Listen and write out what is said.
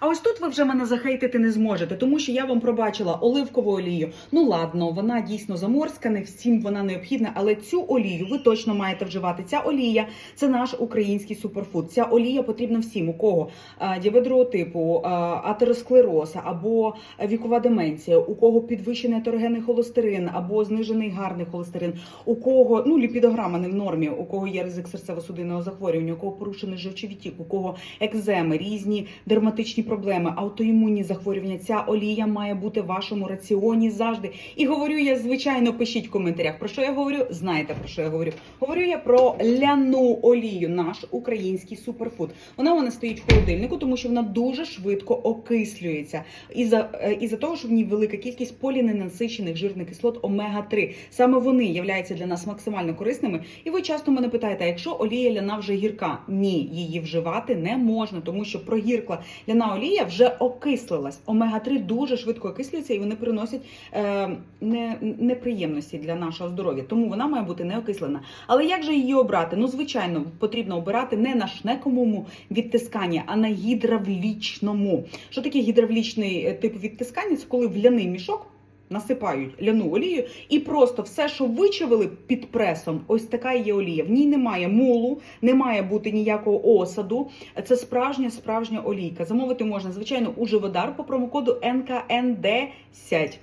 А ось тут ви вже мене захейтити не зможете, тому що я вам пробачила оливкову олію. Ну ладно, вона дійсно заморська, не всім вона необхідна, але цю олію ви точно маєте вживати. Ця олія це наш український суперфуд. Ця олія потрібна всім, у кого а, діабет другого типу, а, атеросклероз або вікова деменція, у кого підвищений атерогенний холестерин або знижений гарний холестерин, у кого ну ліпідограма не в нормі, у кого є ризик серцево-судинного захворювання, у кого порушений живчовітік, у кого екземи, різні дерматичні проблеми, аутоімунні захворювання. Ця олія має бути в вашому раціоні завжди. І говорю я, звичайно, пишіть в коментарях. Про що я говорю? Знаєте про що я говорю? Говорю я про ляну олію, наш український суперфуд. Вона мене стоїть в холодильнику, тому що вона дуже швидко окислюється. І за е, і за того, що в ній велика кількість поліненасичених жирних кислот омега 3 Саме вони являються для нас максимально корисними. І ви часто мене питаєте, якщо олія ляна вже гірка? Ні, її вживати не можна, тому що прогіркла ляна олія вже окислилась. Омега 3 дуже швидко окислюється і вони приносять е, не, неприємності для нашого здоров'я. Тому вона має бути не окислена. Але як же її обрати? Ну, звичайно, потрібно обирати не на шнековому відтисканні, а на гідравлічному. Що таке гідравлічний е, тип відтискання? Це коли в ляний мішок. Насипають ляну олію і просто все, що вичавили під пресом, ось така є олія. В ній немає мулу, не має бути ніякого осаду. Це справжня справжня олійка. Замовити можна, звичайно, у живодар по промокоду НКНД 10